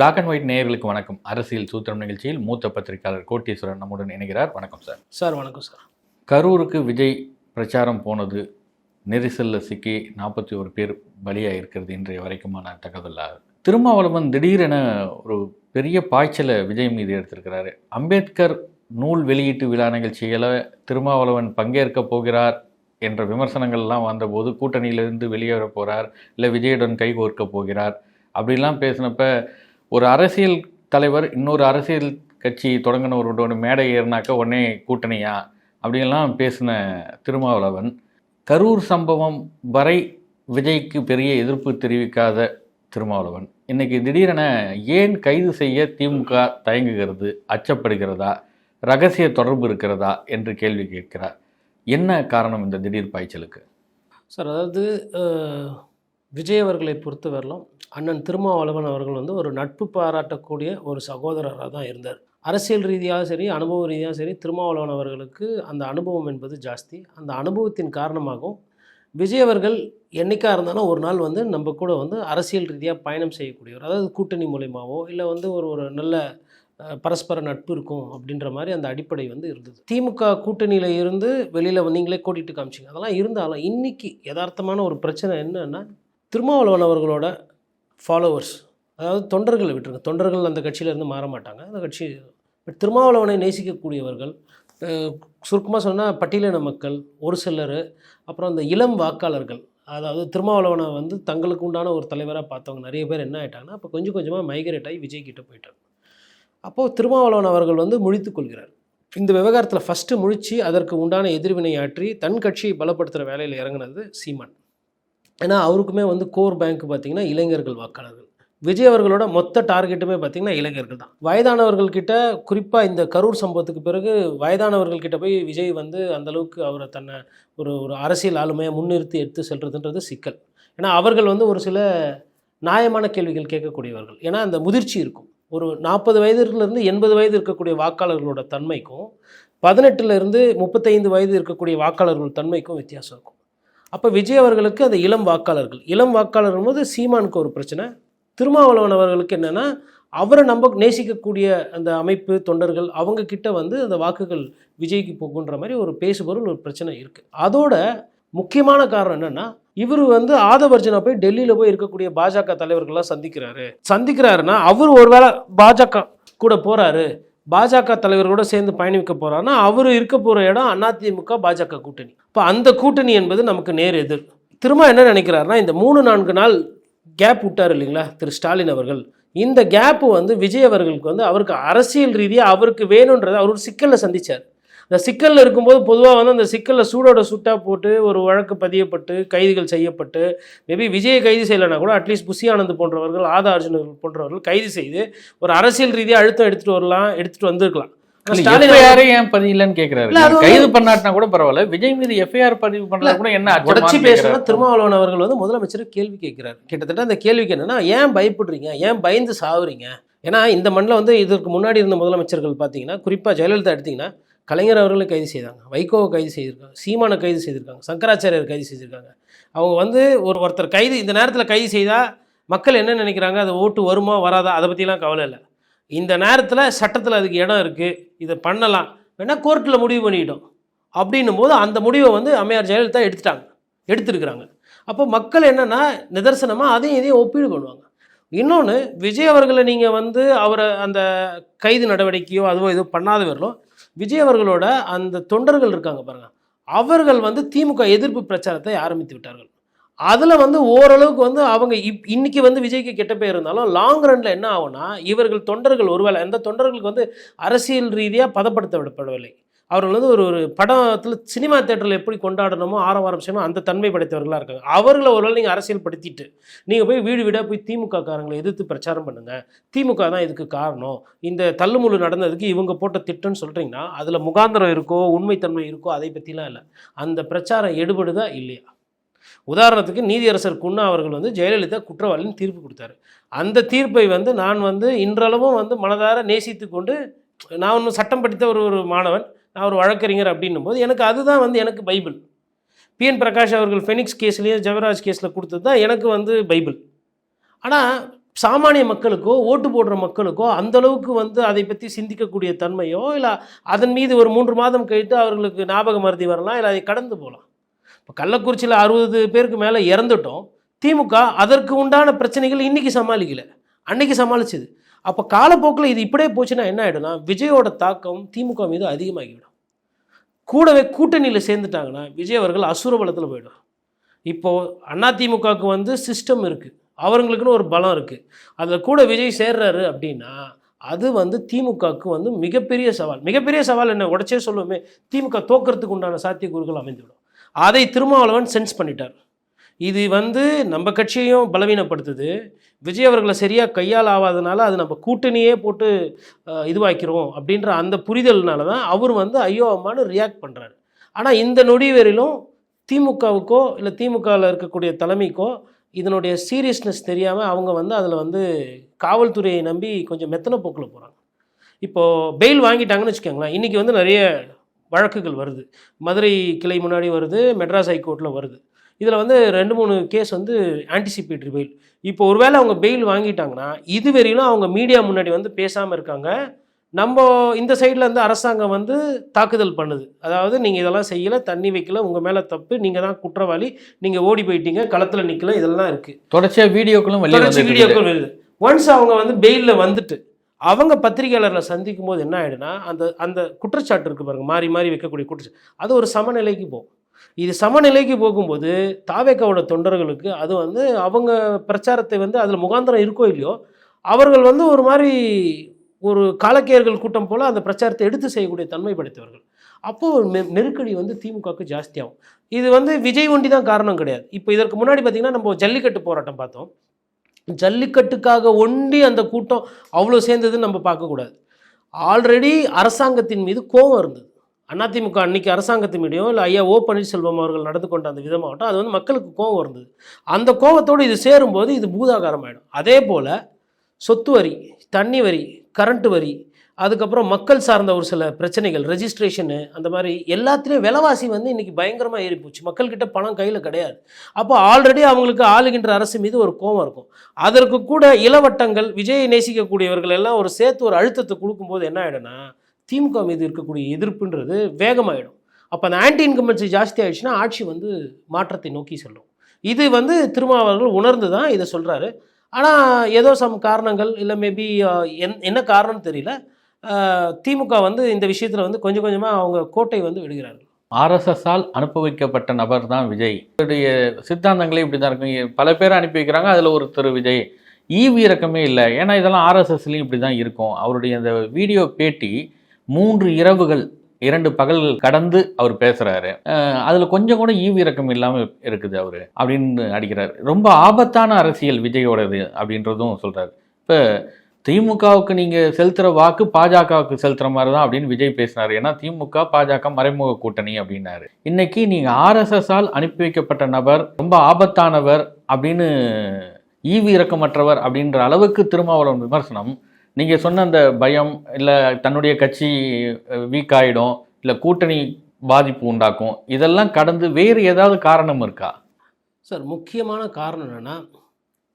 Black and white நேயர்களுக்கு வணக்கம். அரசியல் சூத்திரம் நிகழ்ச்சியில் மூத்த பத்திரிகையாளர் கோட்டீஸ்வரன் நம்முடன் இணைகிறார். வணக்கம் சார். சார் வணக்கம் சார். கரூருக்கு விஜய் பிரச்சாரம் போனது நெரிசலில் சிக்கி நாற்பத்தி ஒரு பேர் பலியாக இருக்கிறது இன்றைய வரைக்குமான தகவல்? திருமாவளவன் திடீரென ஒரு பெரிய பாய்ச்சலை விஜய் மீது எடுத்திருக்கிறாரு. அம்பேத்கர் நூல் வெளியீட்டு விழா நிகழ்ச்சிகளை திருமாவளவன் பங்கேற்க போகிறார் என்ற விமர்சனங்கள்லாம் வந்தபோது கூட்டணியிலிருந்து வெளியேற போகிறார் இல்லை விஜயுடன் கைகோர்க்க போகிறார். அப்படிலாம் பேசினப்ப ஒரு அரசியல் தலைவர் இன்னொரு அரசியல் கட்சி தொடங்கினவரோட மேடை ஏறினாக்க உடனே கூட்டணியா? அப்படின்லாம் பேசின திருமாவளவன் கரூர் சம்பவம் வரை விஜய்க்கு பெரிய எதிர்ப்பு தெரிவிக்காத திருமாவளவன். இன்னைக்கு திடீரென ஏன் கைது செய்ய திமுக தயங்குகிறது? அச்சப்படுகிறதா? ரகசிய தொடர்பு இருக்கிறதா? என்று கேள்வி கேட்கிறார். என்ன காரணம் இந்த திடீர் பாய்ச்சலுக்கு? சார் அதாவது விஜய் அவர்களை பொறுத்தவரையிலும் அண்ணன் திருமாவளவன் அவர்கள் வந்து ஒரு நட்பு பாராட்டக்கூடிய ஒரு சகோதரராக தான் இருந்தார். அரசியல் ரீதியாக சரி அனுபவ ரீதியாக சரி திருமாவளவன் அவர்களுக்கு அந்த அனுபவம் என்பது ஜாஸ்தி. அந்த அனுபவத்தின் காரணமாகவும் விஜய் அவர்கள் என்னைக்காக இருந்தாலும் ஒரு நாள் வந்து நம்ம கூட வந்து அரசியல் ரீதியாக பயணம் செய்யக்கூடியவர் அதாவது கூட்டணி மூலயமாவோ இல்லை வந்து ஒரு ஒரு நல்ல பரஸ்பர நட்பு இருக்கும் அப்படின்ற மாதிரி அந்த அடிப்படை வந்து இருந்தது. திமுக கூட்டணியில் இருந்து வெளியில் நீங்களே கூட்டிகிட்டு காமிச்சிங்க. அதெல்லாம் இருந்தாலும் இன்றைக்கி யதார்த்தமான ஒரு பிரச்சனை என்னென்னா திருமாவளவன் அவர்களோட ஃபாலோவர்ஸ் அதாவது தொண்டர்களை விட்டுருங்க. தொண்டர்கள் அந்த கட்சியிலேருந்து மாற மாட்டாங்க. அந்த கட்சி பட் திருமாவளவனை நேசிக்கக்கூடியவர்கள் சுருக்கமாக சொன்னால் பட்டியலின மக்கள் ஒரு சிலர் அப்புறம் அந்த இளம் வாக்காளர்கள். அதாவது திருமாவளவனை வந்து தங்களுக்கு உண்டான ஒரு தலைவராக பார்த்தவங்க. நிறைய பேர் என்ன ஆகிட்டாங்கன்னா அப்போ கொஞ்சம் கொஞ்சமாக மைக்ரேட் ஆகி விஜய் கிட்ட போயிட்டாங்க அப்போது திருமாவளவன் அவர்கள் வந்து முழித்து கொள்கிறார். இந்த விவகாரத்தில் ஃபஸ்ட்டு முழிச்சு அதற்கு உண்டான எதிர்வினையாற்றி தன் கட்சியை பலப்படுத்துகிற வேலையில் இறங்குனது சீமான். ஏன்னா அவருக்குமே வந்து கோர் பேங்க் பார்த்தீங்கன்னா இளைஞர்கள் வாக்காளர்கள். விஜய் அவர்களோட மொத்த டார்கெட்டுமே பார்த்திங்கன்னா இளைஞர்கள் தான். வயதானவர்கள் கிட்ட குறிப்பாக இந்த கரூர் சம்பவத்துக்கு பிறகு வயதானவர்கள் கிட்ட போய் விஜய் வந்து அந்தளவுக்கு அவரை தன்னை ஒரு ஒரு அரசியல் ஆளுமையை முன்னிறுத்தி எடுத்து செல்றதுன்றது சிக்கல். ஏன்னா அவர்கள் வந்து ஒரு சில நியாயமான கேள்விகள் கேட்கக்கூடியவர்கள். ஏன்னா அந்த முதிர்ச்சி இருக்கும். ஒரு நாற்பது வயதிலிருந்து எண்பது வயது இருக்கக்கூடிய வாக்காளர்களோட தன்மைக்கும் பதினெட்டுலேருந்து முப்பத்தைந்து வயது இருக்கக்கூடிய வாக்காளர்கள் தன்மைக்கும் வித்தியாசம் இருக்கும். அப்போ விஜய் அவர்களுக்கு அந்த இளம் வாக்காளர்கள் இளம் வாக்காளர்கள் போது சீமானுக்கு ஒரு பிரச்சனை. திருமாவளவன் அவர்களுக்கு என்னென்னா அவரை நம்ப நேசிக்கக்கூடிய அந்த அமைப்பு தொண்டர்கள் அவங்க கிட்ட வந்து அந்த வாக்குகள் விஜய்க்கு போகுன்ற மாதிரி ஒரு பேசுபொருள் ஒரு பிரச்சனை இருக்குது அதோட முக்கியமான காரணம் என்னன்னா இவர் வந்து ஆதவர்ஜனா போய் டெல்லியில் போய் இருக்கக்கூடிய பாஜக தலைவர்கள்லாம் சந்திக்கிறாரு. சந்திக்கிறாருன்னா அவர் ஒருவேளை பாஜக கூட போறாரு பாஜக தலைவர்களோட சேர்ந்து பயணிக்க போறாருன்னா அவர் இருக்க போகிற இடம் அதிமுக பாஜக கூட்டணி. இப்போ அந்த கூட்டணி என்பது நமக்கு நேர் எதிர். திரும்ப என்ன நினைக்கிறாருன்னா இந்த மூணு நான்கு நாள் கேப் விட்டார் இல்லைங்களா திரு ஸ்டாலின் அவர்கள். இந்த கேப்பு வந்து விஜய் அவர்களுக்கு வந்து அவருக்கு அரசியல் ரீதியாக அவருக்கு வேணுன்றதை அவர் ஒரு சிக்கலில் சந்திச்சார். இந்த சிக்கலில் இருக்கும்போது பொதுவாக வந்து அந்த சிக்கலில் சூடோட சுட்டாக போட்டு ஒரு வழக்கு பதியப்பட்டு கைதுகள் செய்யப்பட்டு மேபி விஜயை கைது செய்யலைனா கூட அட்லீஸ்ட் புஷி ஆனந்த் போன்றவர்கள் ஆதா அர்ஜுனர்கள் போன்றவர்கள் கைது செய்து ஒரு அரசியல் ரீதியாக அழுத்தம் எடுத்துகிட்டு வரலாம் எடுத்துகிட்டு வந்திருக்கலாம். எஃப்ஐஆர் ஏன் பதியலன்னு வந்து- கைது பண்ணாட்டினா கூட பரவாயில்ல. விஜய் மீது எஃப்ஐஆர் பதிவு பண்றது கூட என்ன உடச்சி கேட்கிறாரு. திருமாவளவன் அவர்கள் வந்து முதலமைச்சர் கேள்வி கேட்கிறார் கிட்டத்தட்ட அந்த கேள்விக்கு என்னன்னா ஏன் பயப்படுறீங்க? ஏன் பயந்து சாவுறீங்க? ஏன்னா இந்த மண்ணில் வந்து இதற்கு முன்னாடி இருந்த முதலமைச்சர்கள் பார்த்தீங்கன்னா குறிப்பாக ஜெயலலிதா எடுத்தீங்கன்னா கலைஞர் அவர்களை கைது செய்தாங்க. வைகோவை கைது செய்திருக்காங்க. சீமானை கைது செய்திருக்காங்க. சங்கராச்சாரியார் கைது செய்திருக்காங்க. அவங்க வந்து ஒரு ஒருத்தர் கைது இந்த நேரத்தில் கைது செய்தால் மக்கள் என்ன நினைக்கிறாங்க? அது ஓட்டு வருமா வராதா? அதை பற்றிலாம் கவலை இல்லை. இந்த நேரத்தில் சட்டத்தில் அதுக்கு இடம் இருக்குது இதை பண்ணலாம். வேணால் கோர்ட்டில் முடிவு பண்ணிட்டோம். அப்படின்னும் போது அந்த முடிவை வந்து அம்மையார் ஜெயலலிதா எடுத்துட்டாங்க. எடுத்திருக்கிறாங்க. அப்போ மக்கள் என்னென்னா நிதர்சனமாக அதையும் இதையும் ஒப்பீடு பண்ணுவாங்க. இன்னொன்று விஜய் அவர்களை நீங்கள் வந்து அவரை அந்த கைது நடவடிக்கையோ அதுவோ எதுவும் பண்ணாத விஜய் அவர்களோட அந்த தொண்டர்கள் இருக்காங்க பாருங்கள் அவர்கள் வந்து திமுக எதிர்ப்பு பிரச்சாரத்தை ஆரம்பித்து விட்டார்கள். அதில் வந்து ஓரளவுக்கு வந்து அவங்க இப் இன்னைக்கு வந்து விஜய்க்கு கெட்ட பேர் இருந்தாலும் லாங் ரன்ல என்ன ஆகும்னா இவர்கள் தொண்டர்கள் ஒருவேளை அந்த தொண்டர்களுக்கு வந்து அரசியல் ரீதியாக பதப்படுத்த விடப்படவில்லை. அவர்கள் வந்து ஒரு ஒரு படத்தில் சினிமா தேட்டரில் எப்படி கொண்டாடணுமோ ஆரவாரம் செய்யணும் அந்த தன்மை படைத்தவர்களாக இருக்காங்க. அவர்களை ஒருவேளை நீங்கள் அரசியல் படுத்திட்டு நீங்கள் போய் வீடு வீடாக போய் திமுக காரங்களை எதிர்த்து பிரச்சாரம் பண்ணுங்கள் திமுக தான் இதுக்கு காரணம். இந்த தள்ளுமுள்ளு நடந்ததுக்கு இவங்க போட்ட திட்டம்னு சொல்கிறீங்கன்னா அதில் முகாந்திரம் இருக்கோ உண்மைத்தன்மை இருக்கோ அதை பற்றிலாம் இல்லை. அந்த பிரச்சாரம் எடுபடுதா இல்லையா? உதாரணத்துக்கு நீதியரசர் குன்னா அவர்கள் வந்து ஜெயலலிதா குற்றவாளின்னு தீர்ப்பு கொடுத்தாரு. அந்த தீர்ப்பை வந்து நான் வந்து இன்றளவும் வந்து மனதார நேசித்து கொண்டு நான் ஒன்று சட்டம் படித்த ஒரு ஒரு மாணவன் நான் ஒரு வழக்கறிஞர் அப்படின்னும் போது எனக்கு அதுதான் வந்து எனக்கு பைபிள். பிஎன் பிரகாஷ் அவர்கள் ஃபெனிக்ஸ் கேஸ்லேயும் ஜெவராஜ் கேஸில் கொடுத்தது தான் எனக்கு வந்து பைபிள். ஆனால் சாமானிய மக்களுக்கோ ஓட்டு போடுற மக்களுக்கோ அந்தளவுக்கு வந்து அதை பற்றி சிந்திக்கக்கூடிய தன்மையோ இல்லை அதன் மீது ஒரு மூன்று மாதம் கழித்து அவர்களுக்கு ஞாபக மருதி வரலாம் இல்லை அதை கடந்து போகலாம். இப்போ கள்ளக்குறிச்சியில் அறுபது பேருக்கு மேலே இறந்துட்டோம். திமுக அதற்கு உண்டான பிரச்சனைகள் இன்றைக்கி சமாளிக்கலை. அன்னைக்கு சமாளிச்சது. அப்போ காலப்போக்கில் இது இப்படியே போச்சுன்னா என்ன ஆகிடும்னா விஜயோட தாக்கம் திமுக மீது அதிகமாகிவிடும். கூடவே கூட்டணியில் சேர்ந்துட்டாங்கன்னா விஜய் அவர்கள் அசுர பலத்தில் போயிடும் இப்போது அதிமுகவுக்கு வந்து சிஸ்டம் இருக்குது அவங்களுக்குன்னு ஒரு பலம் இருக்குது அதில் கூட விஜய் சேர்றாரு அப்படின்னா அது வந்து திமுகவுக்கு வந்து மிகப்பெரிய சவால். மிகப்பெரிய சவால் என்ன? உடச்சே சொல்லுவோமே திமுக தோக்கிறதுக்கு உண்டான சாத்தியக்கூறுகள் அமைந்துவிடும். அதை திருமாவளவன் சென்ஸ் பண்ணிட்டார். இது வந்து நம்ம கட்சியையும் பலவீனப்படுத்துது. விஜய் அவர்களை சரியாக கையால் ஆகாதனால அது நம்ம கூட்டணியே போட்டு இதுவாக்கிறோம் அப்படின்ற அந்த புரிதல்னால தான் அவர் வந்து ஐயோ அம்மான்னு ரியாக்ட் பண்ணுறாரு ஆனால் இந்த நொடி வரையிலும் திமுகவுக்கோ இல்லை திமுகவில் இருக்கக்கூடிய தலைமைக்கோ இதனுடைய சீரியஸ்னஸ் தெரியாமல் அவங்க வந்து அதில் வந்து காவல்துறையை நம்பி கொஞ்சம் மெத்தன போக்கில் போகிறாங்க இப்போது பெயில் வாங்கிட்டாங்கன்னு வச்சுக்கோங்களேன். இன்றைக்கி வந்து நிறைய வழக்குகள் வருது. மதுரை கிளை முன்னாடி வருது மெட்ராஸ் ஹைகோர்ட்டில் வருது. இதில் வந்து ரெண்டு மூணு கேஸ் வந்து ஆன்டிசிபேட்டரி பெயில் இப்போ ஒருவேளை அவங்க பெயில் வாங்கிட்டாங்கன்னா இதுவரையிலும் அவங்க மீடியா முன்னாடி வந்து பேசாமல் இருக்காங்க. நம்ம இந்த சைடில் இருந்து அரசாங்கம் வந்து தாக்குதல் பண்ணுது. அதாவது நீங்கள் இதெல்லாம் செய்யலை தண்ணி வைக்கல உங்கள் மேலே தப்பு நீங்கள் தான் குற்றவாளி நீங்கள் ஓடி போயிட்டீங்க களத்தில் நிற்கல இதெல்லாம் இருக்குது தொடர்ச்சியா வீடியோக்களும் தொடர்ச்சி வந்து வீடியோக்கள் வருது. ஒன்ஸ் அவங்க வந்து பெயிலில் வந்துட்டு அவங்க பத்திரிகையாளர்களை சந்திக்கும் போது என்ன ஆகிடுனா அந்த அந்த குற்றச்சாட்டு இருக்கு பாருங்க மாறி மாறி வைக்கக்கூடிய குற்றச்சாட்டு. அது ஒரு சமநிலைக்கு போகும். இது சமநிலைக்கு போகும்போது தாவேக்காவோட தொண்டர்களுக்கு அது வந்து அவங்க பிரச்சாரத்தை வந்து அதில் முகாந்திரம் இருக்கோ இல்லையோ அவர்கள் வந்து ஒரு மாதிரி ஒரு காலக்கேயர்கள் கூட்டம் போல் அந்த பிரச்சாரத்தை எடுத்து செய்யக்கூடிய தன்மை படைத்தவர்கள். அப்போது ஒரு நெ- நெருக்கடி வந்து திமுகவுக்கு ஜாஸ்தியாகும். இது வந்து விஜய் ஒண்டி தான் காரணம் கிடையாது. இப்போ இதற்கு முன்னாடி பார்த்திங்கன்னா நம்ம ஜல்லிக்கட்டு போராட்டம் பார்த்தோம். ஜல்லிக்கட்டுக்காக ஒண்டி அந்த கூட்டம் அவ்வளோ சேர்ந்ததுன்னு நம்ம பார்க்கக்கூடாது. ஆல்ரெடி அரசாங்கத்தின் மீது கோபம் இருந்தது. அதிமுக அன்னைக்கு அரசாங்கத்தின் மீடியம் இல்லை ஐயா ஓ பன்னீர்செல்வம் அவர்கள் நடந்து கொண்ட அந்த விதமாகட்டும் அது வந்து மக்களுக்கு கோபம் இருந்தது. அந்த கோபத்தோடு இது சேரும்போது இது பூதாகாரம் ஆகிடும் அதே போல் சொத்து வரி தண்ணி வரி கரண்ட்டு வரி அதுக்கப்புறம் மக்கள் சார்ந்த ஒரு சில பிரச்சனைகள் ரெஜிஸ்ட்ரேஷனு அந்த மாதிரி எல்லாத்துலேயும் விலைவாசி வந்து இன்றைக்கி பயங்கரமாக ஏறி போச்சு. மக்கள்கிட்ட பணம் கையில் கிடையாது. அப்போ ஆல்ரெடி அவங்களுக்கு ஆளுகின்ற அரசு மீது ஒரு கோபம் இருக்கும். அதற்கு கூட இளவட்டங்கள் விஜயை நேசிக்கக்கூடியவர்கள் எல்லாம் ஒரு சேர்த்து ஒரு அழுத்தத்தை கொடுக்கும்போது என்ன ஆகிடும்னா திமுக மீது இருக்கக்கூடிய எதிர்ப்புன்றது வேகமாகிடும் அப்போ அந்த ஆன்டி இன்கம்பன்சி ஜாஸ்தி ஆயிடுச்சுன்னா ஆட்சி வந்து மாற்றத்தை நோக்கி செல்லும். இது வந்து திருமாவர்கள் உணர்ந்து தான் இதை சொல்கிறாரு ஆனால் ஏதோ சம் காரணங்கள் இல்லை மேபி என் என்ன காரணம்னு தெரியல. திமுக வந்து இந்த விஷயத்தில் வந்து கொஞ்சம் கொஞ்சமாக அவங்க கோட்டை வந்து விடுகிறார்கள். ஆர்எஸ்எஸ்ஸால் அனுப்பி வைக்கப்பட்ட நபர் தான் விஜய். இவருடைய சித்தாந்தங்களே இப்படி தான் இருக்கும் பல பேர் அனுப்பி வைக்கிறாங்க அதில் ஒருத்தர் விஜய். ஈவி இறக்கமே இல்லை. ஏன்னா இதெல்லாம் ஆர்எஸ்எஸ்லேயும் இப்படி தான் இருக்கும். அவருடைய அந்த வீடியோ பேட்டி மூன்று இரவுகள் இரண்டு பகல்கள் கடந்து அவர் பேசுகிறாரு அதில் கொஞ்சம் கூட ஈவு இறக்கம் இல்லாமல் இருக்குது அவர் அப்படின்னு அடிக்கிறார் ரொம்ப ஆபத்தான அரசியல் விஜயோடது அப்படின்றதும் சொல்கிறார் இப்போ திமுகவுக்கு நீங்கள் செலுத்துகிற வாக்கு பாஜகவுக்கு செலுத்துகிற மாதிரி தான் அப்படின்னு விஜய் பேசினார். ஏன்னா திமுக பாஜக மறைமுக கூட்டணி அப்படின்னாரு. இன்னைக்கு நீங்கள் ஆர்எஸ்எஸ்ஸால் அனுப்பி வைக்கப்பட்ட நபர் ரொம்ப ஆபத்தானவர் அப்படின்னு ஈவி இறக்கமற்றவர் அப்படின்ற அளவுக்கு திருமாவளவன் விமர்சனம். நீங்கள் சொன்ன அந்த பயம் இல்லை தன்னுடைய கட்சி வீக் ஆகிடும் இல்லை கூட்டணி பாதிப்பு உண்டாக்கும் இதெல்லாம் கடந்து வேறு ஏதாவது காரணம் இருக்கா? சார் முக்கியமான காரணம் என்னென்னா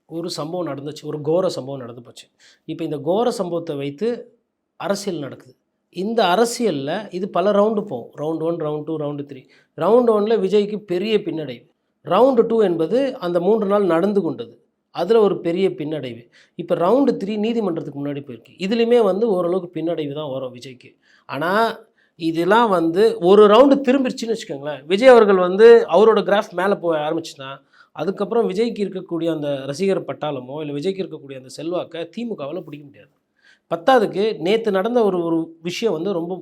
ஒரு சம்பவம் நடந்துச்சு ஒரு கோர சம்பவம் நடந்து போச்சு. இப்போ இந்த கோர சம்பவத்தை வைத்து அரசியல் நடக்குது. இந்த அரசியலில் இது பல ரவுண்டு போகும். Round one round two round three round ஒனில் விஜய்க்கு பெரிய பின்னடைவு. ரவுண்டு டூ என்பது அந்த மூன்று நாள் நடந்து கொண்டது. அதில் ஒரு பெரிய பின்னடைவு. இப்போ ரவுண்டு த்ரீ நீதிமன்றத்துக்கு முன்னாடி போயிருக்கு. இதுலேயுமே வந்து ஓரளவுக்கு பின்னடைவு தான் வரும் விஜய்க்கு. ஆனால் இதெல்லாம் வந்து ஒரு ரவுண்டு திரும்பிடுச்சுன்னு வச்சுக்கோங்களேன். விஜய் அவர்கள் வந்து அவரோட கிராஃப் மேலே போக ஆரம்பிச்சுன்னா அதுக்கப்புறம் விஜய்க்கு இருக்கக்கூடிய அந்த ரசிகர் பட்டாளமோ இல்லை விஜய்க்கு இருக்கக்கூடிய அந்த செல்வாக்கை திமுகவால் பிடிக்க முடியாது. பத்தாவதுக்கு நேற்று நடந்த ஒரு ஒரு விஷயம் வந்து ரொம்ப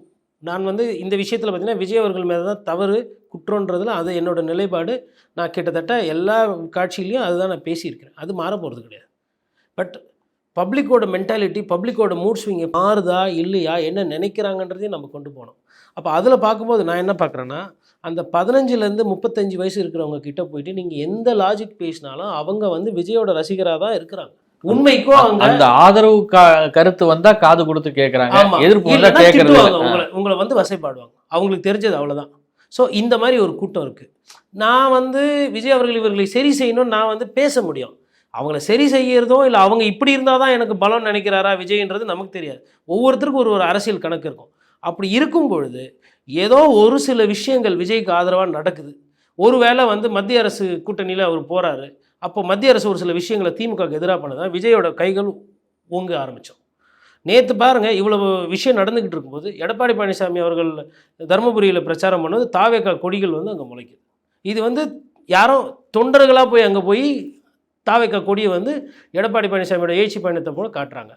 நான் வந்து இந்த விஷயத்தில் பார்த்தீங்கன்னா விஜய் அவர்கள் மேலே தான் தவறு குற்றன்றதில் அது என்னோடய நிலைப்பாடு. நான் கிட்டத்தட்ட எல்லா காட்சியிலையும் அதுதான் நான் பேசியிருக்கிறேன். அது மாற போகிறது கிடையாது. பட் பப்ளிக்கோட மென்டாலிட்டி பப்ளிக்கோட மூட் ஸ்விங் மாறுதா இல்லையா என்ன நினைக்கிறாங்கன்றதையும் நம்ம கொண்டு போனோம் அப்போ அதில் பார்க்கும்போது நான் என்ன பார்க்குறேன்னா அந்த பதினஞ்சுலேருந்து முப்பத்தஞ்சு வயசு இருக்கிறவங்க கிட்ட போயிட்டு நீங்கள் எந்த லாஜிக் பேசினாலும் அவங்க வந்து விஜயோட ரசிகராக தான் இருக்கிறாங்க. உண்மைக்கும் அவங்க அந்த ஆதரவு கருத்து வந்தா காது கொடுத்து கேக்குறாங்க. ஆமா. எதிர்ப்பு வந்தா கேட்கறது. உங்களை உங்களை வந்து வசைப்பாடுவாங்க. அவங்களுக்கு தெரிஞ்சது அவ்வளவுதான். ஸோ இந்த மாதிரி ஒரு கூட்டம் இருக்கு. நான் வந்து விஜய் அவர்கள் இவர்களை சரி செய்யணும்னு நான் வந்து பேச முடியும். அவங்கள சரி செய்யறதோ இல்லை அவங்க இப்படி இருந்தால் தான் எனக்கு பலம் நினைக்கிறாரா விஜய்ன்றது நமக்கு தெரியாது. ஒவ்வொருத்தருக்கும் ஒரு ஒரு அரசியல் கணக்கு இருக்கும். அப்படி இருக்கும் பொழுது ஏதோ ஒரு சில விஷயங்கள் விஜய்க்கு ஆதரவாக நடக்குது. ஒருவேளை வந்து மத்திய அரசு கூட்டணியில் அவர் போகிறாரு அப்போ மத்திய அரசு ஒரு சில விஷயங்களை திமுகவுக்கு எதிராக பண்ணதான் விஜயோட கைகள் ஓங்க ஆரம்பித்தோம் நேற்று பாருங்க இவ்வளவு விஷயம் நடந்துக்கிட்டு இருக்கும்போது எடப்பாடி பழனிசாமி அவர்கள் தருமபுரியில் பிரச்சாரம் பண்ணது தாவேக்கா கொடிகள் வந்து அங்கே முளைக்குது. இது வந்து யாரோ தொண்டர்களாக போய் அங்கே போய் தாவேக்கா கொடியை வந்து எடப்பாடி பழனிசாமியோட எழுச்சி பயணத்தை போல காட்டுறாங்க.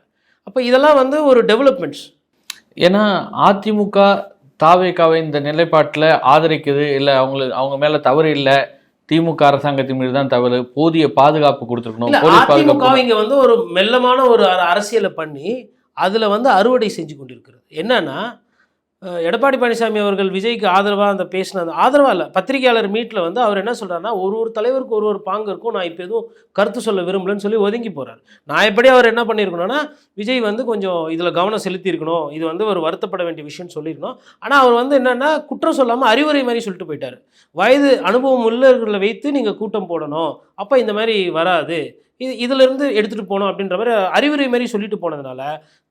அப்போ இதெல்லாம் வந்து ஒரு டெவலப்மெண்ட்ஸ் ஏன்னா அதிமுக தாவேக்காவை இந்த நிலைப்பாட்டில் ஆதரிக்குது இல்லை அவங்களுக்கு அவங்க மேலே தவறு இல்லை திமுக அரசாங்கத்தின் மீது தான் தவறு போதிய பாதுகாப்பு கொடுத்துருக்கணும் அதிமுக இங்க வந்து ஒரு மெல்லமான ஒரு அர- அரசியலை பண்ணி அதுல வந்து அறுவடை செஞ்சு கொண்டிருக்கிறது. என்னன்னா எடப்பாடி பழனிசாமி அவர்கள் விஜய்க்கு ஆதரவாக அந்த பேசின அந்த ஆதரவாக இல்லை பத்திரிகையாளர் மீட்டில் வந்து அவர் என்ன சொல்கிறாருன்னா ஒரு ஒரு தலைவருக்கு ஒரு ஒரு பாங்கு இருக்கும் நான் இப்போ எதுவும் கருத்து சொல்ல விரும்பலன்னு சொல்லி ஒதுங்கி போகிறார் நான் எப்படி அவர் என்ன பண்ணியிருக்கணும்னா விஜய் வந்து கொஞ்சம் இதில் கவனம் செலுத்தியிருக்கணும் இது வந்து ஒரு வருத்தப்பட வேண்டிய விஷயம்னு சொல்லியிருக்கணும். ஆனால் அவர் வந்து என்னென்னா குற்றம் சொல்லாமல் அறிவுரை மாதிரி சொல்லிட்டு போயிட்டார். வயது அனுபவம் உள்ளவர்களை வைத்து நீங்கள் கூட்டம் போடணும். அப்போ இந்த மாதிரி வராது. இது இதிலிருந்து எடுத்துகிட்டு போகணும் அப்படின்ற மாதிரி அறிவுரை மாதிரி சொல்லிட்டு போனதுனால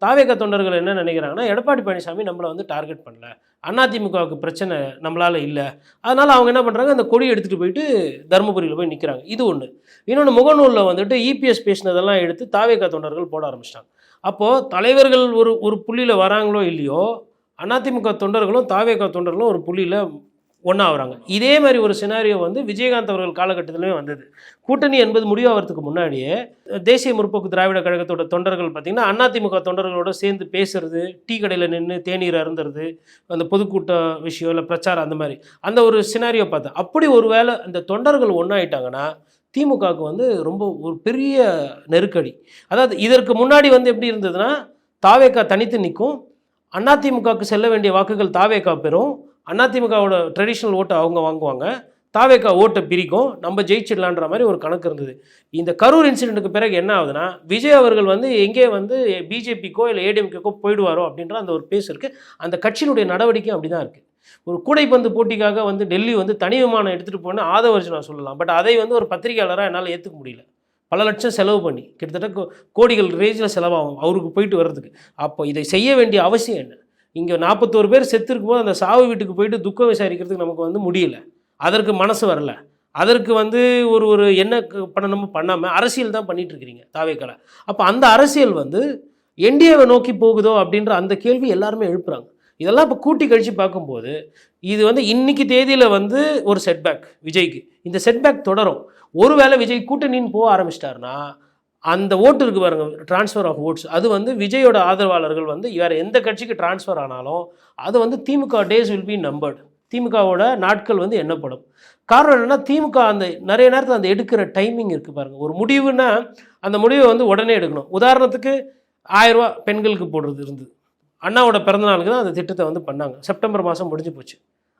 தாவேக தொண்டர்கள் என்ன நினைக்கிறாங்கன்னா எடப்பாடி பழனிசாமி நம்மளை வந்து டார்கெட் பண்ணல. அதிமுகவுக்கு பிரச்சனை நம்மளால் இல்லை. அதனால் அவங்க என்ன பண்ணுறாங்க அந்த கொடி எடுத்துகிட்டு போயிட்டு தருமபுரியில் போய் நிற்கிறாங்க இது ஒன்று இன்னொன்று முகநூலில் வந்துட்டு இபிஎஸ் பேசினதெல்லாம் எடுத்து தாவேக தொண்டர்கள் போட ஆரம்பிச்சிட்டாங்க. அப்போது தலைவர்கள் ஒரு ஒரு புள்ளியில் வராங்களோ இல்லையோ அதிமுக தொண்டர்களும் தாவேக தொண்டர்களும் ஒரு புள்ளியில் ஒன்றா ஆகுறாங்க இதே மாதிரி ஒரு சினாரியோ வந்து விஜயகாந்த் அவர்கள் காலகட்டத்திலுமே வந்தது. கூட்டணி என்பது முடிவாகிறதுக்கு முன்னாடியே தேசிய முற்போக்கு திராவிட கழகத்தோட தொண்டர்கள் பார்த்திங்கன்னா அதிமுக தொண்டர்களோட சேர்ந்து பேசுறது டீ கடையில் நின்று தேநீர் அருந்துறது அந்த பொதுக்கூட்ட விஷயம் இல்லை பிரச்சாரம் அந்த மாதிரி. அந்த ஒரு சினாரியோ பார்த்தேன் அப்படி ஒரு வேளை அந்த தொண்டர்கள் ஒன்றாயிட்டாங்கன்னா திமுகவுக்கு வந்து ரொம்ப ஒரு பெரிய நெருக்கடி. அதாவது இதற்கு முன்னாடி வந்து எப்படி இருந்ததுன்னா தாவேக்கா தனித்து நிற்கும் அதிமுகவுக்கு செல்ல வேண்டிய வாக்குகள் தாவேக்கா பெறும் அதிமுகவோட ட்ரெடிஷ்னல் ஓட்டை அவங்க வாங்குவாங்க. தாவேக்கா ஓட்டை பிரிக்கும். நம்ம ஜெயிச்சிடலான்ற மாதிரி ஒரு கணக்கு இருந்தது. இந்த கரூர் இன்சிடென்ட்டுக்கு பிறகு என்ன ஆகுதுன்னா விஜய் அவர்கள் வந்து எங்கே வந்து பிஜேபிக்கோ இல்லை ஏடிஎம்கேக்கோ போயிடுவாரோ அப்படின்ற அந்த ஒரு பேஸ் இருக்குது அந்த கட்சியினுடைய நடவடிக்கை அப்படி தான் இருக்குது ஒரு கூடைப்பந்து போட்டிக்காக வந்து டெல்லி வந்து தனி விமானம் எடுத்துகிட்டு போகணும்னு ஆதவர்ஜி நான் சொல்லலாம். பட் அதை வந்து ஒரு பத்திரிகையாளராக என்னால் ஏற்றுக்க முடியல. பல லட்சம் செலவு பண்ணி. கிட்டத்தட்ட கோ- கோடிகள் ரேஞ்சில் செலவாகும். அவருக்கு போயிட்டு வர்றதுக்கு. அப்போ இதை செய்ய வேண்டிய அவசியம் என்ன? இங்கே நாற்பத்தோரு பேர் செத்து இருக்கும்போது அந்த சாவு வீட்டுக்கு போயிட்டு துக்கம் விசாரிக்கிறதுக்கு நமக்கு வந்து முடியல. அதற்கு மனசு வரல. அதற்கு வந்து ஒரு ஒரு என்ன க- பண்ணணுமோ பண்ணாமல் அரசியல் தான் பண்ணிகிட்ருக்கிறீங்க தாவேக்கலை. அப்போ அந்த அரசியல் வந்து என்டிஏவை நோக்கி போகுதோ அப்படின்ற அந்த கேள்வி எல்லாருமே எழுப்புறாங்க. இதெல்லாம் இப்போ கூட்டி கழித்து பார்க்கும்போது இது வந்து இன்னைக்கு தேதியில் வந்து ஒரு செட்பேக் விஜய்க்கு. இந்த செட்பேக் தொடரும். ஒருவேளை விஜய் கூட்டணின்னு போக ஆரம்பிச்சிட்டாருன்னா அந்த ஓட்டு இருக்கு பாருங்க ட்ரான்ஸ்ஃபர் ஆஃப் ஓட்ஸ் அது வந்து விஜயோட ஆதரவாளர்கள் வந்து வேறு எந்த கட்சிக்கு ட்ரான்ஸ்ஃபர் ஆனாலும் அது வந்து DMK days will be numbered திமுகவோட நாட்கள் வந்து எண்ணப்படும். காரணம் என்னென்னா திமுக அந்த நிறைய நேரத்தில் அந்த எடுக்கிற டைமிங் இருக்குது பாருங்கள் ஒரு முடிவுனா அந்த முடிவை வந்து உடனே எடுக்கணும். உதாரணத்துக்கு ஆயிரரூவா பெண்களுக்கு போடுறது இருந்தது. அண்ணாவோட பிறந்தநாளுக்கு தான் அந்த திட்டத்தை வந்து பண்ணாங்க. செப்டம்பர் மாதம் முடிஞ்சு போச்சு.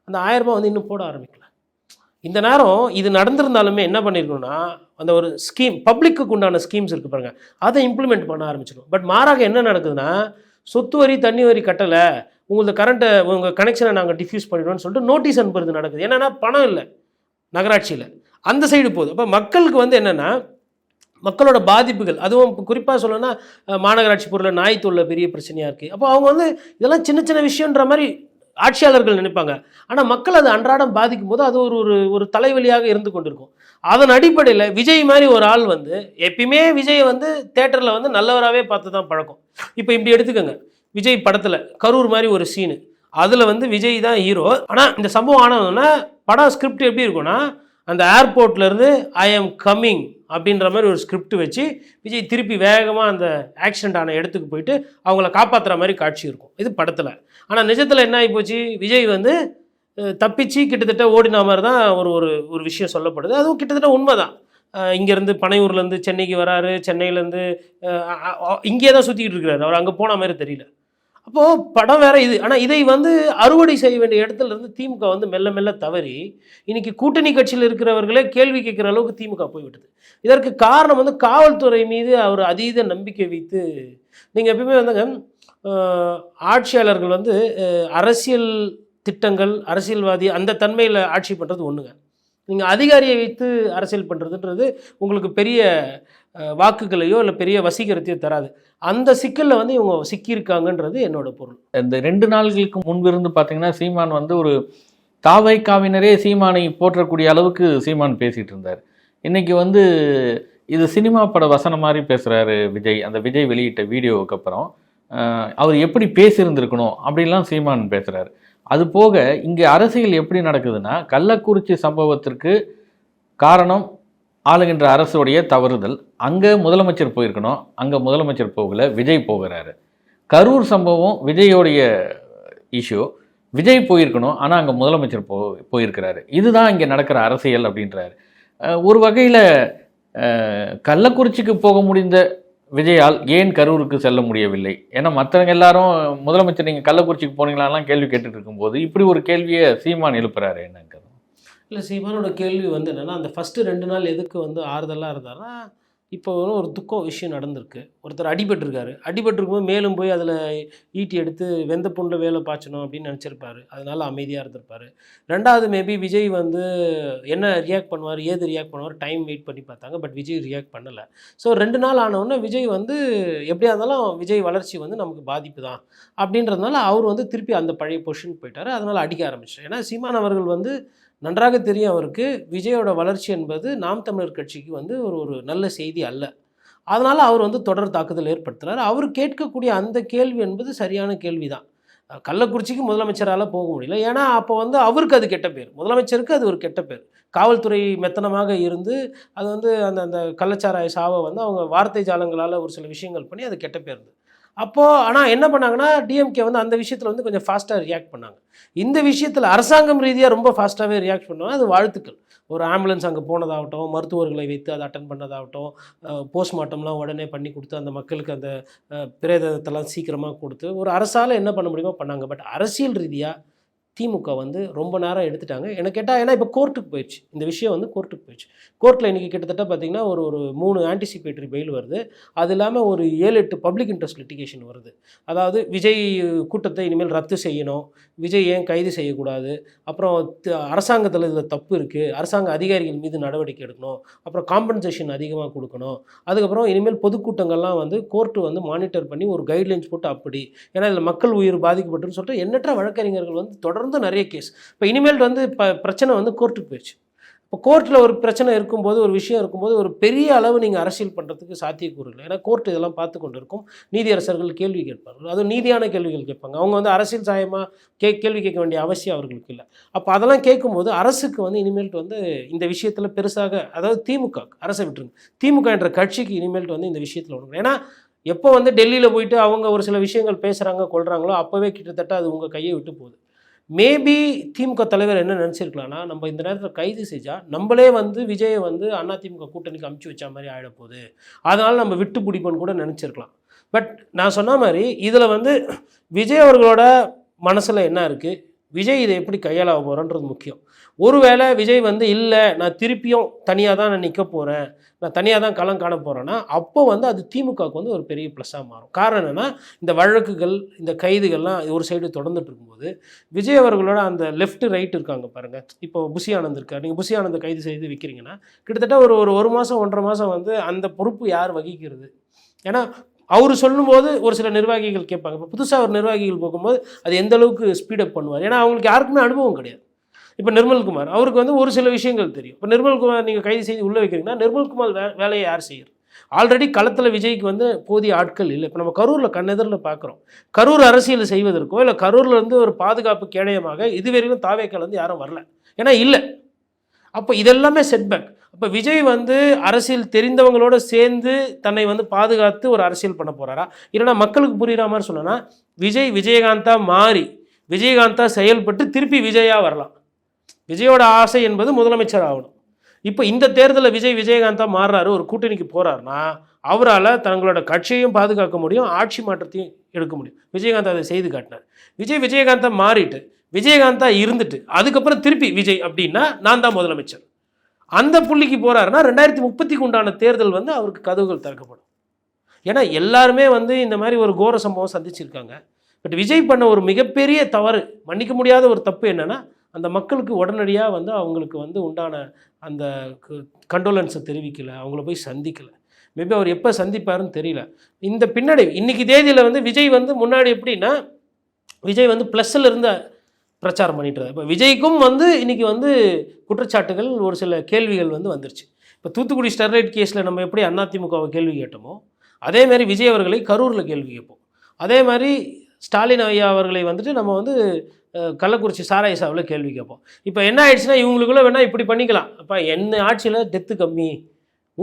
அந்த ஆயிரரூபா வந்து இன்னும் போட ஆரம்பிக்கல. இந்த நேரம் இது நடந்திருந்தாலுமே என்ன பண்ணியிருக்கணும்னா அந்த ஒரு ஸ்கீம் பப்ளிக்கு உண்டான ஸ்கீம்ஸ் இருக்கு பாருங்க. அதை இம்ப்ளிமெண்ட் பண்ண ஆரம்பிச்சிடும் பட் மாறாக என்ன நடக்குதுன்னா சொத்து வரி தண்ணி வரி கட்டலை உங்களது கரண்ட்டை உங்கள் கனெக்ஷனை நாங்கள் டிஃப்யூஸ் பண்ணிடுவோம்னு சொல்லிட்டு நோட்டீஸ் அனுப்புறது நடக்குது. என்னென்னா பணம் இல்லை. நகராட்சியில். அந்த சைடு போகுது. அப்போ மக்களுக்கு வந்து என்னென்னா மக்களோட பாதிப்புகள் அதுவும் குறிப்பாக சொல்லணும்னா மாநகராட்சி பொருளில் நாய் தொல்லை பெரிய பிரச்சனையாக இருக்குது அப்போ அவங்க வந்து இதெல்லாம் சின்ன சின்ன விஷயன்ற மாதிரி ஆட்சியாளர்கள் நினைப்பாங்க. ஆனால் மக்கள் அது அன்றாடம் பாதிக்கும் போது அது ஒரு ஒரு ஒரு தலைவலியாக இருந்து கொண்டிருக்கும். அதன் அடிப்படையில் விஜய் மாதிரி ஒரு ஆள் வந்து எப்பயுமே விஜய் வந்து தேட்டரில் வந்து நல்லவராகவே பார்த்து தான் பழக்கம். இப்போ இப்படி எடுத்துக்கோங்க. விஜய் படத்தில் கரூர் மாதிரி ஒரு சீனு அதில் வந்து விஜய் தான் ஹீரோ ஆனால் இந்த சம்பவம் ஆனதுன்னா படம் ஸ்கிரிப்ட் எப்படி இருக்கும்னா அந்த ஏர்போர்ட்லேருந்து ஐ ஆம் கம்மிங் அப்படின்ற மாதிரி ஒரு ஸ்கிரிப்ட் வச்சு விஜய் திருப்பி வேகமாக அந்த ஆக்சிடென்ட் ஆன இடத்துக்கு போயிட்டு அவங்கள காப்பாற்றுற மாதிரி காட்சி இருக்கும். இது படத்தில். ஆனால் நிஜத்தில் என்ன ஆகிப்போச்சு விஜய் வந்து தப்பிச்சு கிட்டத்தட்ட ஓடின மாதிரி தான் ஒரு ஒரு ஒரு விஷயம் சொல்லப்படுது. அதுவும் கிட்டத்தட்ட உண்மை தான் இங்கேருந்து பனையூர்லேருந்து சென்னைக்கு வராரு. சென்னையிலேருந்து இங்கே தான் சுற்றிக்கிட்டு இருக்கிறாரு. அவர் அங்கே போன மாதிரி தெரியல. அப்போது படம் வேற இது. ஆனால் இதை வந்து அறுவடை செய்ய வேண்டிய இடத்துல இருந்து திமுக வந்து மெல்ல மெல்ல தவறி இன்னைக்கு கூட்டணி கட்சியில் இருக்கிறவர்களே கேள்வி கேட்குற அளவுக்கு திமுக போய்விட்டது. இதற்கு காரணம் வந்து காவல்துறை மீது அவர் அதீத நம்பிக்கை வைத்து நீங்கள் எப்பயுமே வந்துங்க ஆட்சியாளர்கள் வந்து அரசியல் திட்டங்கள் அரசியல்வாதி அந்த தன்மையில் ஆட்சி பண்ணுறது ஒன்றுங்க நீங்கள் அதிகாரியை வைத்து அரசியல் பண்ணுறதுன்றது உங்களுக்கு பெரிய வாக்குகளையோ இல்லை பெரிய வசீகரத்தையோ தராது. அந்த சிக்கலில் வந்து இவங்க சிக்கியிருக்காங்கன்றது என்னோட பொருள். இந்த ரெண்டு நாள்களுக்கு முன்பிருந்து பார்த்தீங்கன்னா சீமான் வந்து ஒரு தாவைக்காவினரே சீமானை போற்றக்கூடிய அளவுக்கு சீமான் பேசிகிட்டு இருந்தார். இன்றைக்கி வந்து இது சினிமா பட வசனம் மாதிரி பேசுகிறாரு விஜய். அந்த விஜய் வெளியிட்ட வீடியோவுக்கு அப்புறம் அவர் எப்படி பேசியிருந்திருக்கணும் அப்படின்லாம் சீமான் பேசுகிறாரு அது போக இங்கே அரசியல் எப்படி நடக்குதுன்னா கள்ளக்குறிச்சி சம்பவத்திற்கு காரணம் ஆளுகின்ற அரசுடைய தவறுதல். அங்கே முதலமைச்சர் போயிருக்கணும் அங்கே முதலமைச்சர் போகல விஜய் போகிறாரு. கரூர் சம்பவம் விஜயோடைய இஷ்யூ விஜய் போயிருக்கணும் ஆனால் அங்கே முதலமைச்சர் போ போயிருக்கிறாரு. இதுதான் இங்கே நடக்கிற அரசியல் அப்படின்றாரு. ஒரு வகையில் கள்ளக்குறிச்சிக்கு போக முடிந்த விஜயால் ஏன் கரூருக்கு செல்ல முடியவில்லை? ஏன்னா மற்றவங்க எல்லாரும் முதலமைச்சர் நீங்கள் கள்ளக்குறிச்சிக்கு போனீங்களாலாம் கேள்வி கேட்டுட்டு இருக்கும்போது இப்படி ஒரு கேள்வியை சீமான் எழுப்புறாரு என்னங்க இல்லை சீமானோட கேள்வி வந்து என்னென்னா அந்த ஃபஸ்ட்டு ரெண்டு நாள் எதுக்கு வந்து ஆறுதலாக இருந்தாருன்னா இப்போ ஒரு துக்கம் விஷயம் நடந்திருக்கு. ஒருத்தர் அடிபட்டிருக்காரு. அடிபட்டிருக்கும்போது மேலும் போய் அதில் ஈட்டி எடுத்து வெந்த புண்ணில் வேலை பாய்ச்சணும் அப்படின்னு நினச்சிருப்பாரு. அதனால் அமைதியாக இருந்திருப்பார். ரெண்டாவது மேபி விஜய் வந்து என்ன ரியாக்ட் பண்ணுவார் ஏது ரியாக்ட் பண்ணுவார் டைம் வெயிட் பண்ணி பார்த்தாங்க. பட் விஜய் ரியாக்ட் பண்ணலை. ஸோ ரெண்டு நாள் ஆனவுடனே விஜய் வந்து எப்படியா இருந்தாலும் விஜய் வளர்ச்சி வந்து நமக்கு பாதிப்பு தான். அப்படின்றதுனால அவர் வந்து திருப்பி அந்த பழைய பொசிஷன் போயிட்டார். அதனால் அடிக்க ஆரம்பிச்சிட்டார். ஏன்னா சீமான் அவர்கள் வந்து நன்றாக தெரியும் அவருக்கு. விஜயோட வளர்ச்சி என்பது நாம் தமிழர் கட்சிக்கு வந்து ஒரு ஒரு நல்ல செய்தி அல்ல. அதனால் அவர் வந்து தொடர் தாக்குதல் ஏற்படுத்துகிறார் அவர் கேட்கக்கூடிய அந்த கேள்வி என்பது சரியான கேள்வி தான் கள்ளக்குறிச்சிக்கு முதலமைச்சரால் போக முடியல. ஏன்னா அப்போ வந்து அவருக்கு அது கெட்ட பேர். முதலமைச்சருக்கு அது ஒரு கெட்ட பேர். காவல்துறை மெத்தனமாக இருந்து அது வந்து அந்த அந்த கள்ளச்சாராய சாவை வந்து அவங்க வார்த்தை ஜாலங்களால் ஒரு சில விஷயங்கள் பண்ணி அது கெட்ட பேர் அப்போது ஆனால் என்ன பண்ணாங்கன்னா டிஎம்கே வந்து அந்த விஷயத்தில் வந்து கொஞ்சம் ஃபாஸ்ட்டாக ரியாக்ட் பண்ணாங்க. இந்த விஷயத்தில் அரசாங்கம் ரீதியாக ரொம்ப ஃபாஸ்ட்டாகவே ரியாக்ட் பண்ணுவாங்க அது வாழ்த்துக்கள். ஒரு ஆம்புலன்ஸ் அங்கே போனதாகட்டும் மருத்துவர்களை வைத்து அதை அட்டன் பண்ணதாகட்டும் போஸ்ட்மார்ட்டம்லாம் உடனே பண்ணி கொடுத்து அந்த மக்களுக்கு அந்த பிரேதத்தெல்லாம் சீக்கிரமாக கொடுத்து ஒரு அரசால் என்ன பண்ண முடியுமோ பண்ணாங்க. பட் அரசியல் ரீதியாக திமுக வந்து ரொம்ப நேரம் எடுத்துட்டாங்க. எனக்கு கேட்டால் ஏன்னா இப்போ கோர்ட்டுக்கு போயிடுச்சு. இந்த விஷயம் வந்து கோர்ட்டுக்கு போயிடுச்சு. கோர்ட்டில் இன்றைக்கி கிட்டத்தட்ட பார்த்தீங்கன்னா ஒரு ஒரு மூணு ஆன்டிசிபேட்டரி பெயில் வருது. அது இல்லாமல் ஒரு ஏழு எட்டு பப்ளிக் இன்ட்ரெஸ்ட் லிட்டிகேஷன் வருது. அதாவது விஜய் கூட்டத்தை இனிமேல் ரத்து செய்யணும். விஜய் ஏன் கைது செய்யக்கூடாது? அப்புறம் அரசாங்கத்தில் இதில் தப்பு இருக்குது அரசாங்க அதிகாரிகள் மீது நடவடிக்கை எடுக்கணும். அப்புறம் காம்பன்சேஷன் அதிகமாக கொடுக்கணும். அதுக்கப்புறம் இனிமேல் பொதுக்கூட்டங்கள்லாம் வந்து கோர்ட்டு வந்து மானிட்டர் பண்ணி ஒரு கைட்லைன்ஸ் போட்டு அப்படி. ஏன்னா இதில் மக்கள் உயிர் பாதிக்கப்பட்டுன்னு சொல்லிட்டு எண்ணற்ற வழக்கறிஞர்கள் வந்து தொடர்ந்து நிறைய கேஸ் இப்போ இனிமேல் வந்து இப்போ பிரச்சனை வந்து கோர்ட்டுக்கு போயிடுச்சு. இப்போ கோர்ட்டில் ஒரு பிரச்சனை இருக்கும்போது ஒரு விஷயம் இருக்கும்போது ஒரு பெரிய அளவு நீங்கள் அரசியல் பண்ணுறதுக்கு சாத்தியக்கூறு இல்லை. ஏன்னா கோர்ட் இதெல்லாம் பார்த்து கொண்டு இருக்கும் நீதியரசர்கள் கேள்வி கேட்பார்கள். அதுவும் நீதியான கேள்விகள் கேட்பாங்க. அவங்க வந்து அரசியல் சாயமாக கே கேள்வி கேட்க வேண்டிய அவசியம் அவர்களுக்கு இல்லை. அப்போ அதெல்லாம் கேட்கும்போது அரசுக்கு வந்து இனிமேல்ட்டு வந்து இந்த விஷயத்தில் பெருசாக அதாவது திமுக அரசை விட்டுருங்க. திமுக என்ற கட்சிக்கு இனிமேல்ட்டு வந்து இந்த விஷயத்தில் ஒன்று ஏன்னா எப்போ வந்து டெல்லியில் போயிட்டு அவங்க ஒரு சில விஷயங்கள் பேசுகிறாங்க கொள்கிறாங்களோ அப்போவே கிட்டத்தட்ட அது உங்கள் கையை விட்டு போகுது. மேபி திமுக தலைவர் என்ன நினச்சிருக்கலாம்னா நம்ம இந்த நேரத்தில் கைது செஞ்சால் நம்மளே வந்து விஜயை வந்து அதிமுக கூட்டணிக்கு அமுச்சு வச்ச மாதிரி ஆகிடப்போகுது அதனால் நம்ம விட்டு பிடிப்போன்னு கூட நினச்சிருக்கலாம். பட் நான் சொன்ன மாதிரி இதில் வந்து விஜய் அவர்களோட மனசில் என்ன இருக்குது விஜய் இதை எப்படி கையாள போகிறோன்றது முக்கியம். ஒருவேளை விஜய் வந்து இல்லை நான் திருப்பியும் தனியாக தான் நான் நிற்க போகிறேன் நான் தனியாக தான் களம் காண போகிறேன்னா அப்போ வந்து அது திமுகவுக்கு வந்து ஒரு பெரிய ப்ளஸ்ஸாக மாறும். காரணம் என்னென்னா இந்த வழக்குகள் இந்த கைதுகள்லாம் ஒரு சைடு தொடர்ந்துட்டு இருக்கும்போது விஜய் அவர்களோட அந்த லெஃப்ட் ரைட் இருக்காங்க பாருங்கள் இப்போ புசி ஆனந்த் இருக்கார். நீங்கள் புசி ஆனந்த் கைது செய்து விற்கிறீங்கன்னா கிட்டத்தட்ட ஒரு ஒரு ஒரு மாதம் ஒன்றரை மாதம் வந்து அந்த பொறுப்பு யார் வகிக்கிறது? ஏன்னா அவர் சொல்லும்போது ஒரு சில நிர்வாகிகள் கேட்பாங்க. இப்போ புதுசாக ஒரு நிர்வாகிகள் போகும்போது அது எந்த அளவுக்கு ஸ்பீடப் பண்ணுவார்? ஏன்னா அவங்களுக்கு யாருக்குமே அனுபவம் கிடையாது. இப்போ நிர்மல்குமார் அவருக்கு வந்து ஒரு சில விஷயங்கள் தெரியும். இப்போ நிர்மல்குமார் நீங்கள் கைது செய்து உள்ளே வைக்கிறீங்கன்னா நிர்மல்குமார் வே வேலையை யார் செய்யறது? ஆல்ரெடி களத்தில் விஜய்க்கு வந்து போதிய ஆட்கள் இல்லை. இப்போ நம்ம கரூரில் கண்ணெதிரில் பார்க்குறோம். கரூர் அரசியல் செய்வதற்கோ இல்லை கரூரில் இருந்து ஒரு பாதுகாப்பு கேடயமாக இதுவரையிலும் தாவேக்கால் வந்து யாரும் வரல. ஏன்னா இல்லை. அப்போ இதெல்லாமே செட்பேக் அப்போ விஜய் வந்து அரசியல் தெரிந்தவங்களோட சேர்ந்து தன்னை வந்து பாதுகாத்து ஒரு அரசியல் பண்ண போகிறாரா இல்லைன்னா மக்களுக்கு புரிகிற மாதிரி சொன்னோன்னா விஜய் விஜயகாந்தா மாறி விஜயகாந்தா செயல்பட்டு திருப்பி விஜயா வரலாம். விஜயோட ஆசை என்பது முதலமைச்சர் ஆகணும் இப்போ இந்த தேர்தலில் விஜய் விஜயகாந்தா மாறுறாரு ஒரு கூட்டணிக்கு போகிறாருன்னா அவரால் தங்களோட கட்சியையும் பாதுகாக்க முடியும் ஆட்சி மாற்றத்தையும் எடுக்க முடியும். விஜயகாந்த் அதை செய்து காட்டினார். விஜய் விஜயகாந்தா மாறிட்டு விஜயகாந்தா இருந்துட்டு அதுக்கப்புறம் திருப்பி விஜய் அப்படின்னா நான் தான் முதலமைச்சர். அந்த புள்ளிக்கு போகிறாருன்னா ரெண்டாயிரத்தி முப்பத்திக்கு உண்டான தேர்தல் வந்து அவருக்கு கதவுகள் திறக்கப்படும். ஏன்னா எல்லாருமே வந்து இந்த மாதிரி ஒரு கோர சம்பவம் சந்திச்சிருக்காங்க. பட் விஜய் பண்ண ஒரு மிகப்பெரிய தவறு மன்னிக்க முடியாத ஒரு தப்பு என்னென்னா அந்த மக்களுக்கு உடனடியாக வந்து அவங்களுக்கு வந்து உண்டான அந்த கண்டோலன்ஸை தெரிவிக்கலை. அவங்கள போய் சந்திக்கலை. மேபி அவர் எப்போ சந்திப்பாருன்னு தெரியல. இந்த பின்னடைவு இன்னைக்கு தேதியில் வந்து விஜய் வந்து முன்னாடி எப்படின்னா விஜய் வந்து ப்ளஸ்ஸில் இருந்த பிரச்சாரம் பண்ணிட்டு இருந்தார் இப்போ விஜய்க்கும் வந்து இன்னைக்கு வந்து குற்றச்சாட்டுகள் ஒரு சில கேள்விகள் வந்து வந்துருச்சு. இப்போ தூத்துக்குடி ஸ்டெர்லைட் கேஸில் நம்ம எப்படி அதிமுகவை கேள்வி கேட்டோமோ அதே மாதிரி விஜய் அவர்களை கரூரில் கேள்வி கேட்போம். அதே மாதிரி ஸ்டாலின் ஐயா அவர்களை வந்துட்டு நம்ம வந்து கள்ளக்குறிச்சி சாராய சாவில் கேள்வி கேட்போம். இப்போ என்ன ஆயிடுச்சுன்னா இவங்களுக்குள்ள வேணால் இப்படி பண்ணிக்கலாம். அப்போ என்ன ஆட்சியில் டெத்து கம்மி.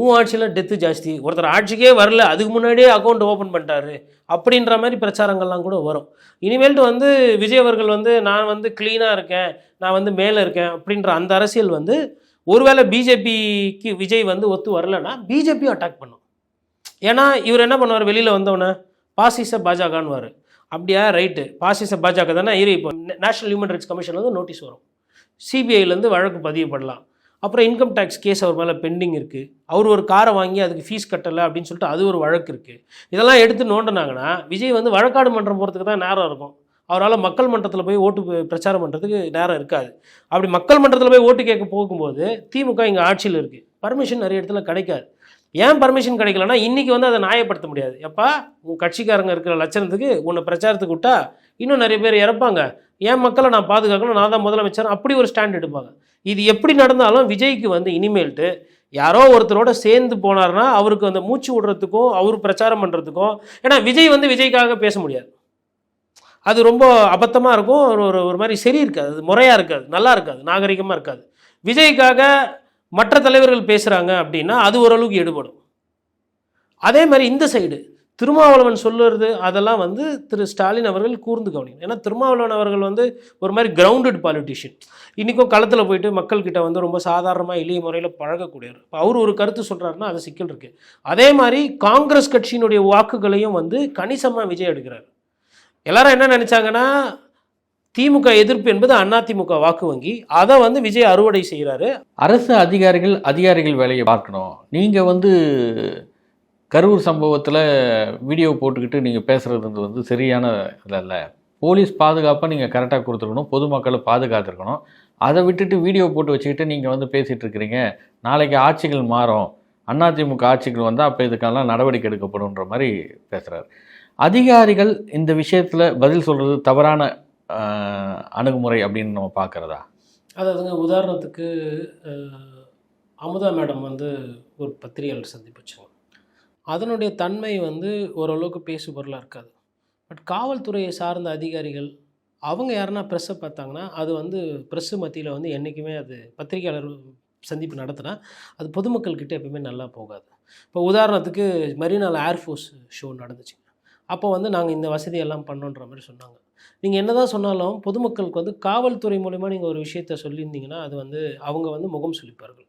உன் ஆட்சியில் டெத்து ஜாஸ்தி. ஒருத்தர் ஆட்சிக்கே வரல அதுக்கு முன்னாடியே அக்கௌண்ட் ஓப்பன் பண்ணிட்டாரு. அப்படின்ற மாதிரி பிரச்சாரங்கள்லாம் கூட வரும். இனிமேல்ட்டு வந்து விஜய் அவர்கள் வந்து நான் வந்து க்ளீனாக இருக்கேன் நான் வந்து மேலே இருக்கேன் அப்படின்ற அந்த அரசியல் வந்து ஒருவேளை பிஜேபிக்கு விஜய் வந்து ஒத்து வரலன்னா பிஜேபியும் அட்டாக் பண்ணும். ஏன்னா இவர் என்ன பண்ணுவார்? வெளியில் வந்தவொடனே பாசிச பாஜகன்னுவார். அப்படியா? ரைட்டு பாசிச பாஜக தானே? இரு இப்போ நேஷனல் ஹியூமன் ரைட்ஸ் கமிஷன்லேருந்து நோட்டீஸ் வரும். சிபிஐலேருந்து வழக்கு பதியப்படலாம் அப்புறம் இன்கம் டேக்ஸ் கேஸ் அவர் மேலே பெண்டிங் இருக்குது அவர் ஒரு காரை வாங்கி அதுக்கு ஃபீஸ் கட்டலை அப்படின்னு சொல்லிட்டு அது ஒரு வழக்கு இருக்குது இதெல்லாம் எடுத்து நோண்டினாங்கன்னா விஜய் வந்து வழக்காடு மன்றம் போகிறதுக்கு தான் நேரம் இருக்கும். அவரால் மக்கள் மன்றத்தில் போய் ஓட்டு பிரச்சாரம் பண்ணுறதுக்கு நேரம் இருக்காது. அப்படி மக்கள் மன்றத்தில் போய் ஓட்டு கேட்க போகும்போது திமுக இங்கே ஆட்சியில் இருக்குது பர்மிஷன் நிறைய இடத்துல கிடைக்காது. ஏன் பர்மிஷன் கிடைக்கலன்னா இன்றைக்கி வந்து அதை நியாயப்படுத்த முடியாது. எப்பா உன் கட்சிக்காரங்க இருக்கிற லட்சணத்துக்கு உன்னை பிரச்சாரத்துக்கு விட்டா இன்னும் நிறைய பேர் இறப்பாங்க. என் மக்களை நான் பாதுகாக்கணும் நான் தான் முதலமைச்சர் அப்படி ஒரு ஸ்டாண்ட் எடுப்பாங்க. இது எப்படி நடந்தாலும் விஜய்க்கு வந்து இனிமேல்ட்டு யாரோ ஒருத்தரோட சேர்ந்து போனார்னா அவருக்கு அந்த மூச்சு விடுறதுக்கும் அவர் பிரச்சாரம் பண்ணுறதுக்கும் ஏன்னா விஜய் வந்து விஜய்க்காக பேச முடியாது. அது ரொம்ப அபத்தமாக இருக்கும். ஒரு ஒரு ஒரு மாதிரி சரி இருக்காது. அது முறையாக இருக்காது. நல்லா இருக்காது. நாகரிகமாக இருக்காது. விஜய்க்காக மற்ற தலைவர்கள் பேசுகிறாங்க அப்படின்னா அது ஓரளவுக்கு எடுபடும் அதே மாதிரி இந்த சைடு திருமாவளவன் சொல்லுறது அதெல்லாம் வந்து திரு ஸ்டாலின் அவர்கள் கூர்ந்து கவனிக்கணும். ஏன்னா திருமாவளவன் அவர்கள் வந்து ஒரு மாதிரி கிரவுண்டட் பாலிட்டிஷியன் இன்றைக்கும் களத்தில் போயிட்டு மக்கள்கிட்ட வந்து ரொம்ப சாதாரணமாக எளிய முறையில் பழகக்கூடியவர். இப்போ அவர் ஒரு கருத்து சொல்கிறாருன்னா அது சிக்கல் இருக்குது அதே மாதிரி காங்கிரஸ் கட்சியினுடைய வாக்குகளையும் வந்து கணிசமாக விஜய் எடுக்கிறார். எல்லாரும் என்ன நினச்சாங்கன்னா திமுக எதிர்ப்பு என்பது அதிமுக வாக்கு வங்கி. அதை வந்து விஜய் அறுவடை செய்கிறாரு அரசு அதிகாரிகள் அதிகாரிகள் வேலையை பார்க்கணும். நீங்கள் வந்து கரூர் சம்பவத்தில் வீடியோ போட்டுக்கிட்டு நீங்கள் பேசுகிறது வந்து சரியான இதில் போலீஸ் பாதுகாப்பை நீங்கள் கரெக்டாக கொடுத்துருக்கணும். பொதுமக்களை பாதுகாத்துருக்கணும். அதை விட்டுட்டு வீடியோ போட்டு வச்சுக்கிட்டு நீங்கள் வந்து பேசிகிட்டு இருக்கிறீங்க. நாளைக்கு ஆட்சிகள் மாறும். அதிமுக ஆட்சிகள் வந்தால் அப்போ இதுக்கெல்லாம் நடவடிக்கை எடுக்கப்படும்ன்ற மாதிரி பேசுகிறார் அதிகாரிகள் இந்த விஷயத்தில் பதில் சொல்கிறது தவறான அணுகுமுறை அப்படின்னு நம்ம பார்க்குறதா? அதாவதுங்க உதாரணத்துக்கு அமுதா மேடம் வந்து ஒரு பத்திரிகையாளர் சந்திப்பிச்சாங்க அதனுடைய தன்மை வந்து ஓரளவுக்கு பேசு பொருளாக இருக்காது. பட் காவல்துறையை சார்ந்த அதிகாரிகள் அவங்க யாருன்னா ப்ரெஸ்ஸை பார்த்தாங்கன்னா அது வந்து ப்ரெஸ்ஸு மத்தியில் வந்து என்றைக்குமே அது பத்திரிகையாளர் சந்திப்பு நடத்தினா அது பொதுமக்கள்கிட்ட எப்பவுமே நல்லா போகாது. இப்போ உதாரணத்துக்கு மரீனால ஏர்ஃபோர்ஸ் ஷோ நடந்துச்சுங்க. அப்போ வந்து நாங்கள் இந்த வசதியெல்லாம் பண்ணோன்ற மாதிரி சொன்னாங்க. நீங்கள் என்ன தான் சொன்னாலும் பொதுமக்களுக்கு வந்து காவல்துறை மூலிமா நீங்கள் ஒரு விஷயத்த சொல்லியிருந்தீங்கன்னா அது வந்து அவங்க வந்து முகம் சொல்லிப்பார்கள்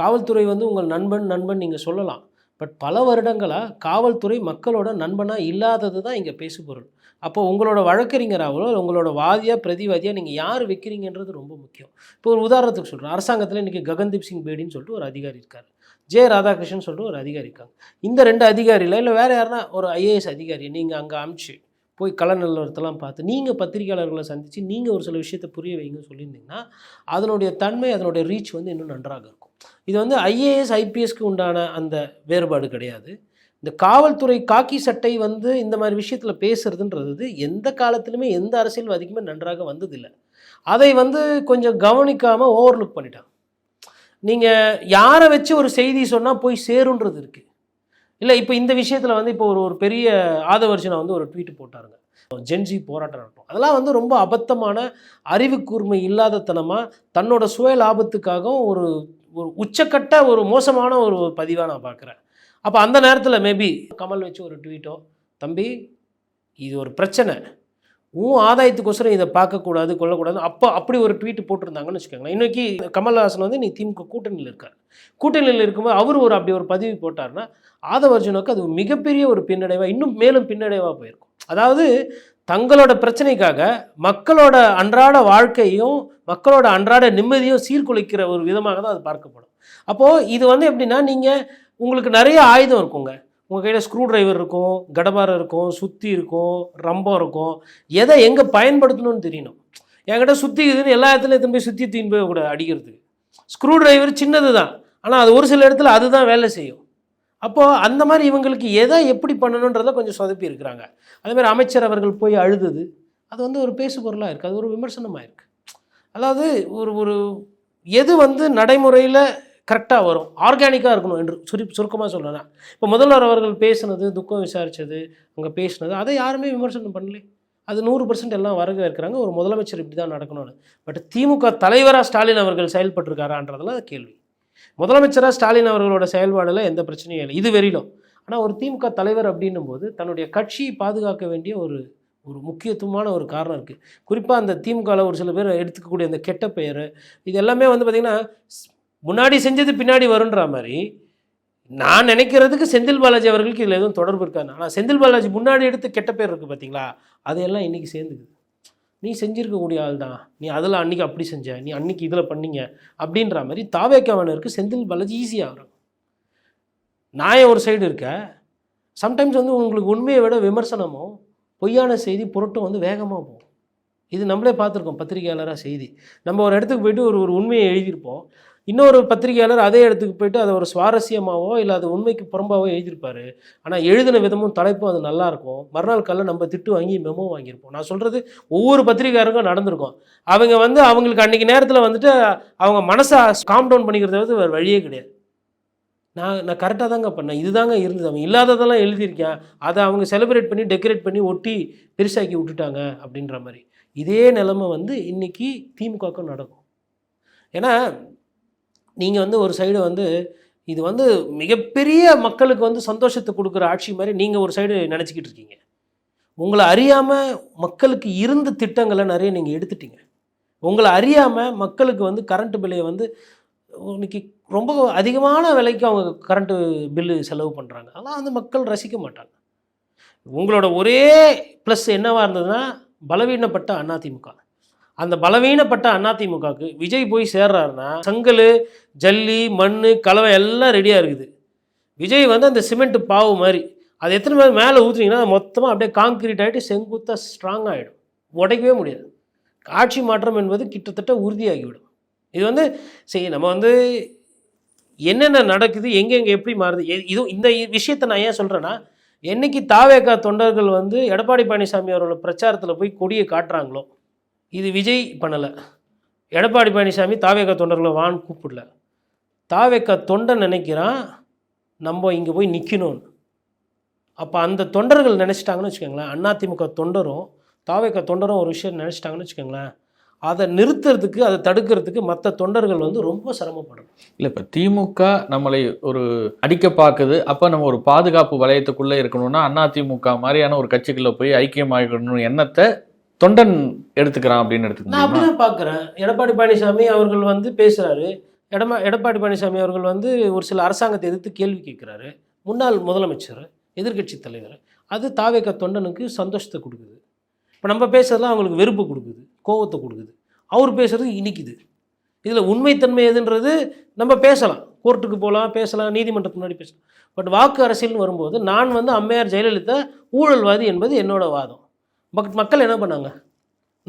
காவல்துறை வந்து உங்கள் நண்பன் நண்பன் நீங்கள் சொல்லலாம். பட் பல வருடங்களாக காவல்துறை மக்களோட நண்பனாக இல்லாதது தான் இங்கே பேசுபொருள். அப்போ உங்களோட வழக்கறிஞராகவோ உங்களோட வாதியாக பிரதிவாதியாக நீங்கள் யார் வைக்கிறீங்கன்றது ரொம்ப முக்கியம். இப்போ ஒரு உதாரணத்துக்கு சொல்கிறேன் அரசாங்கத்தில் இன்றைக்கி ககன்தீப் சிங் பேடின்னு சொல்லிட்டு ஒரு அதிகாரி இருக்கார். ஜே ராதாகிருஷ்ணன் சொல்லிட்டு ஒரு அதிகாரி இருக்காங்க. இந்த ரெண்டு அதிகாரியில் இல்லை வேறு யாருன்னா ஒரு ஐஏஎஸ் அதிகாரி நீங்கள் அங்கே அமிச்சு போய் கள நிலவரத்தெல்லாம் பார்த்து நீங்கள் பத்திரிகையாளர்களை சந்தித்து நீங்கள் ஒரு சில விஷயத்தை புரிய வைங்கன்னு சொல்லியிருந்தீங்கன்னா அதனுடைய தன்மை அதனுடைய ரீச் வந்து இன்னும் நன்றாக இருக்கும். இது வந்து ஐஏஎஸ் ஐபிஎஸ்க்கு உண்டான அந்த வேறுபாடு கிடையாது. இந்த காவல்துறை காக்கி சட்டை வந்து இந்த மாதிரி விஷயத்தில் பேசுறதுன்றது எந்த காலத்திலுமே எந்த அரசியல்வாதிக்குமே நன்றாக வந்ததில்லை. அதை வந்து கொஞ்சம் கவனிக்காமல் ஓவர்லுக் பண்ணிட்டாங்க. நீங்கள் யாரை வச்சு ஒரு செய்தி சொன்னால் போய் சேருன்றது இருக்குது இல்லை இப்போ இந்த விஷயத்தில் வந்து இப்போ ஒரு ஒரு பெரிய ஆதவர்ஜனா வந்து ஒரு ட்வீட் போட்டாருங்க. ஜென்ஜி போராட்டம் நடக்கும் அதெல்லாம் வந்து ரொம்ப அபத்தமான அறிவு கூர்மை இல்லாதத்தனமாக தன்னோட சுய லாபத்துக்காகவும் ஒரு ஒரு உச்சக்கட்ட ஒரு மோசமான ஒரு பதிவாக நான் பார்க்குறேன். அப்போ அந்த நேரத்தில் மேபி கமல் வச்சு ஒரு ட்வீட்டோ தம்பி இது ஒரு பிரச்சனை. உன் ஆதாயத்துக்கோசரம் இதை பார்க்கக்கூடாது கொள்ளக்கூடாது அப்போ அப்படி ஒரு ட்வீட் போட்டிருந்தாங்கன்னு வச்சுக்கோங்களேன். இன்னைக்கு கமல்ஹாசன் வந்து நீ திமுக கூட்டணியில் இருக்கார். கூட்டணியில் இருக்கும்போது அவர் ஒரு அப்படி ஒரு பதிவு போட்டார்னா ஆதவர்ஜுனுக்கு அது மிகப்பெரிய ஒரு பின்னடைவாக இன்னும் மேலும் பின்னடைவாக போயிருக்கும். அதாவது தங்களோட பிரச்சனைக்காக மக்களோட அன்றாட வாழ்க்கையும் மக்களோட அன்றாட நிம்மதியும் சீர்குலைக்கிற ஒரு விதமாக தான் அது பார்க்கப்படும். அப்போது இது வந்து எப்படின்னா நீங்கள் உங்களுக்கு நிறைய ஆயுதம் இருக்குங்க. உங்கள் கையில் ஸ்க்ரூ டிரைவர் இருக்கும் கடபாரம் இருக்கும் சுத்தி இருக்கும் ரம்பம் இருக்கும். எதை எங்கே பயன்படுத்தணும்னு தெரியணும். என்கிட்ட சுற்றிக்குதுன்னு எல்லா இடத்துலையும் எடுத்துன்னு போய் சுற்றி தீன் போய் கூட அடிக்கிறதுக்கு. ஸ்க்ரூ டிரைவர் சின்னது தான் ஆனால் அது ஒரு சில இடத்துல அதுதான் வேலை செய்யும். அப்போது அந்த மாதிரி இவங்களுக்கு எதை எப்படி பண்ணணுன்றதை கொஞ்சம் சொதப்பி இருக்கிறாங்க. அதே மாதிரி அமைச்சர் அவர்கள் போய் அழுதது அது வந்து ஒரு பேசுபொருளாக இருக்குது அது ஒரு விமர்சனமாக இருக்குது அதாவது ஒரு ஒரு எது வந்து நடைமுறையில் கரெக்டாக வரும். ஆர்கானிக்காக இருக்கணும் என்று சுரு சுருக்கமாக சொல்லலாம் இப்போ முதல்வர் அவர்கள் பேசுனது துக்கம் விசாரித்தது அங்கே பேசுனது அதை யாருமே விமர்சனம் பண்ணல. அது நூறு பர்சன்ட் எல்லாம் வரக இருக்கிறாங்க. ஒரு முதலமைச்சர் இப்படி தான் நடக்கணும்னு. பட் திமுக தலைவராக ஸ்டாலின் அவர்கள் செயல்பட்டிருக்காரான்றதுல கேள்வி. முதலமைச்சராக ஸ்டாலின் அவர்களோட செயல்பாடில் எந்த பிரச்சனையும் இல்லை. இது வெறிலும் ஆனால் ஒரு திமுக தலைவர் அப்படின்னும் போது தன்னுடைய கட்சியை பாதுகாக்க வேண்டிய ஒரு ஒரு முக்கியத்துவமான ஒரு காரணம் இருக்குது குறிப்பாக அந்த திமுகவில் ஒரு சில பேர் எடுத்துக்கக்கூடிய அந்த கெட்ட பெயர் இது எல்லாமே வந்து பார்த்திங்கன்னா முன்னாடி செஞ்சது பின்னாடி வருன்ற மாதிரி நான் நினைக்கிறதுக்கு செந்தில் பாலாஜி அவர்களுக்கு இதில் எதுவும் தொடர்பு இருக்காது. ஆனால் செந்தில் பாலாஜி முன்னாடி எடுத்து கெட்ட பேர் இருக்குது பார்த்தீங்களா அதையெல்லாம் இன்றைக்கி சேர்ந்துக்குது. நீ செஞ்சுருக்கக்கூடிய ஆள் தான். நீ அதில் அன்றைக்கி அப்படி செஞ்ச நீ அன்றைக்கி இதில் பண்ணீங்க அப்படின்ற மாதிரி தாவேக்கவனருக்கு செந்தில் பாலாஜி ஈஸியாக வரும். நான் ஒரு சைடு இருக்க? சம்டைம்ஸ் வந்து உங்களுக்கு உண்மையை விட விமர்சனமும் பொய்யான செய்தி புரட்டும் வந்து வேகமாக போகும். இது நம்மளே பார்த்துருக்கோம் பத்திரிகையாளராக செய்தி. நம்ம ஒரு இடத்துக்கு போயிட்டு ஒரு ஒரு உண்மையை எழுதியிருப்போம். இன்னொரு பத்திரிகையாளர் அதே இடத்துக்கு போயிட்டு அதை ஒரு சுவாரஸ்யமாகவோ இல்லை அது உண்மைக்கு புறம்பாவோ எழுதியிருப்பாரு. ஆனால் எழுதின விதமும் தலைப்பும் அது நல்லாயிருக்கும் மறுநாள் காலைல நம்ம திட்டு வாங்கி மெமோ வாங்கியிருப்போம். நான் சொல்கிறது ஒவ்வொரு பத்திரிகையாருக்கும் நடந்திருக்கும். அவங்க வந்து அவங்களுக்கு அன்றைக்கி நேரத்தில் வந்துட்டு அவங்க மனசை காம் டவுன் பண்ணிக்கிறத வந்து வேறு வழியே கிடையாது. நான் நான் கரெக்டாக தாங்க பண்ணேன். இதுதாங்க இருந்தது. அவன் இல்லாததெல்லாம் எழுதியிருக்கேன். அதை அவங்க செலிப்ரேட் பண்ணி டெக்கரேட் பண்ணி ஒட்டி பெருசாக்கி விட்டுட்டாங்க அப்படின்ற மாதிரி. இதே நிலமை வந்து இன்றைக்கி திமுகவுக்கும் நடக்கும். ஏன்னா நீங்கள் வந்து ஒரு சைடு வந்து இது வந்து மிகப்பெரிய மக்களுக்கு வந்து சந்தோஷத்தை கொடுக்குற ஆட்சி மாதிரி நீங்கள் ஒரு சைடு நினச்சிக்கிட்டு இருக்கீங்க. உங்களை அறியாமல் மக்களுக்கு இருந்த திட்டங்களை நிறைய நீங்கள் எடுத்துட்டீங்க. உங்களை அறியாமல் மக்களுக்கு வந்து கரண்ட் பில்லையை வந்து இன்னைக்கு ரொம்ப அதிகமான விலைக்கு அவங்க கரண்ட்டு பில்லு செலவு பண்ணுறாங்க அதெல்லாம் வந்து மக்கள் ரசிக்க மாட்டாங்க. உங்களோட ஒரே ப்ளஸ் என்னவாக இருந்ததுன்னா பலவீனப்பட்ட அதிமுக அந்த பலவீனப்பட்ட அதிமுகவுக்கு விஜய் போய் சேர்றாருன்னா செங்கல் ஜல்லி மண் கலவை எல்லாம் ரெடியாக இருக்குது. விஜய் வந்து அந்த சிமெண்ட் பாவு மாதிரி அது எத்தனை பேர் மேலே ஊற்றுனீங்கன்னா மொத்தமாக அப்படியே காங்கிரீட் ஆகிட்டு செங்குத்தாக ஸ்ட்ராங் ஆகிடும் உடைக்கவே முடியாது. ஆட்சி மாற்றம் என்பது கிட்டத்தட்ட உறுதியாகிவிடும். இது வந்து சரி நம்ம வந்து என்னென்ன நடக்குது எங்கெங்கே எப்படி மாறுது இது இந்த விஷயத்தை நான் ஏன் சொல்கிறேன்னா என்னைக்கு தாவேக்கா தொண்டர்கள் வந்து எடப்பாடி பழனிசாமி அவரோட பிரச்சாரத்தில் போய் கொடியை காட்டுறாங்களோ இது விஜய் பண்ணலை. எடப்பாடி பழனிசாமி தாவேக தொண்டர்களை வான்னு கூப்பிடல. தாவேக்கா தொண்டன் நினைக்கிறான் நம்ம இங்கே போய் நிற்கணும்னு அப்போ அந்த தொண்டர்கள் நினச்சிட்டாங்கன்னு வச்சுக்கோங்களேன் அதிமுக தொண்டரும் தாவேக்கா தொண்டரும் ஒரு விஷயம் நினச்சிட்டாங்கன்னு வச்சுக்கோங்களேன் அதை நிறுத்துறதுக்கு அதை தடுக்கிறதுக்கு மற்ற தொண்டர்கள் வந்து ரொம்ப சிரமப்படும் இல்லை இப்போ திமுக நம்மளை ஒரு அடிக்க பார்க்குது அப்போ நம்ம ஒரு பாதுகாப்பு வலயத்துக்குள்ளே இருக்கணும்னா அதிமுக மாதிரியான ஒரு கட்சிக்குள்ளே போய் ஐக்கியமாகணும்னு எண்ணத்தை தொண்டன் எடுத்துக்கிறான் அப்படின்னு நான் எடுத்துக்கணும் அப்படிதான் பார்க்குறேன். எடப்பாடி பழனிசாமி அவர்கள் வந்து பேசுகிறாரு எடமா எடப்பாடி பழனிசாமி அவர்கள் வந்து ஒரு சில அரசாங்கத்தை எதிர்த்து கேள்வி கேட்குறாரு. முன்னாள் முதலமைச்சர் எதிர்க்கட்சி தலைவர். அது தாவேக்க தொண்டனுக்கு சந்தோஷத்தை கொடுக்குது. இப்போ நம்ம பேசுறதுலாம் அவங்களுக்கு வெறுப்பு கொடுக்குது கோவத்தை கொடுக்குது. அவர் பேசுறது இனிக்குது. இதில் உண்மைத்தன்மை எதுன்றது நம்ம பேசலாம். கோர்ட்டுக்கு போகலாம் பேசலாம் நீதிமன்றத்துக்கு முன்னாடி பேசலாம். பட் வாக்கு அரசியல்னு வரும்போது நான் வந்து அம்மையார் ஜெயலலிதா ஊழல்வாதி என்பது என்னோட வாதம். பட் மக்கள் என்ன பண்ணாங்க?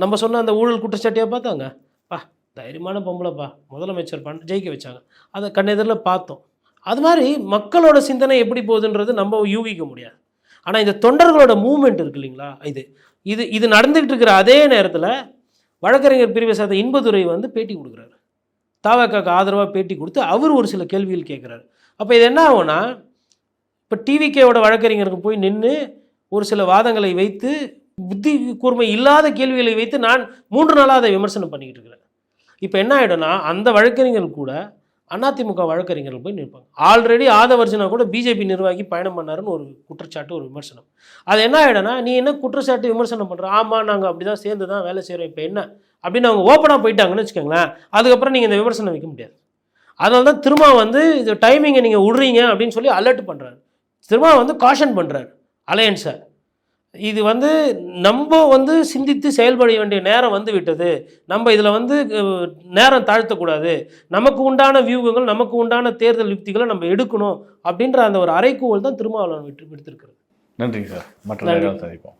நம்ம சொன்ன அந்த ஊழல் குற்றச்சாட்டியாக பார்த்தாங்க? பா தைரியமான பொம்பளைப்பா. முதலமைச்சர் பண்ண ஜெயிக்க வச்சாங்க. அதை கண்ணெதிரில் பார்த்தோம். அது மாதிரி மக்களோட சிந்தனை எப்படி போகுதுன்றது நம்ம யூகிக்க முடியாது. ஆனால் இந்த தொண்டர்களோட மூமெண்ட் இருக்கு இல்லைங்களா? இது இது இது நடந்துகிட்டு இருக்கிற அதே நேரத்தில் வழக்கறிஞர் பிரிவை சார்ந்த இன்பதுரை வந்து பேட்டி கொடுக்குறாரு. தாவக்காக்கு ஆதரவாக பேட்டி கொடுத்து அவர் ஒரு சில கேள்விகள் கேட்குறாரு. அப்போ இது என்ன ஆகும்னா இப்போ டிவிகேவோட வழக்கறிஞருக்கு போய் நின்று ஒரு சில வாதங்களை வைத்து புத்தி கூர்மை இல்லாத கேள்விகளை வைத்து நான் மூன்று நாளாக அதை விமர்சனம் பண்ணிக்கிட்டு இருக்கிறேன். இப்போ என்ன ஆகிடும்னா அந்த வழக்கறிஞர்கள் கூட அதிமுக வழக்கறிஞர்கள் போய் நிற்பாங்க. ஆல்ரெடி ஆதவர்ஜனா கூட பிஜேபி நிர்வாகி பயணம் பண்ணாருன்னு ஒரு குற்றச்சாட்டு ஒரு விமர்சனம். அது என்ன ஆகிடும்னா நீ என்ன குற்றச்சாட்டு விமர்சனம் பண்ணுற ஆமாம் நாங்கள் அப்படி தான் சேர்ந்து தான் வேலை செய்கிறோம் இப்போ என்ன? அப்படின்னு அவங்க ஓப்பனாக போயிட்டாங்கன்னு வச்சுக்கோங்களேன் அதுக்கப்புறம் நீங்கள் இந்த விமர்சனம் வைக்க முடியாது. அதனால தான் திரும்ப வந்து இது டைமிங்கை நீங்கள் விட்றீங்க அப்படின்னு சொல்லி அலர்ட் பண்ணுறாரு திரும்ப வந்து காஷன் பண்ணுறாரு அலையன்ஸை இது வந்து நம்ம வந்து சிந்தித்து செயல்பட வேண்டிய நேரம் வந்து விட்டது நம்ம இதில் வந்து நேரம் தாழ்த்தக்கூடாது. நமக்கு உண்டான வியூகங்கள் நமக்கு உண்டான தேர்தல் யுக்திகளை நம்ம எடுக்கணும் அப்படின்ற அந்த ஒரு அறைக்கூவல் தான் திருமாவளவன் விட்டு விடுத்திருக்கிறது. நன்றிங்க சார். மற்ற நன்றி. சந்திப்போம்.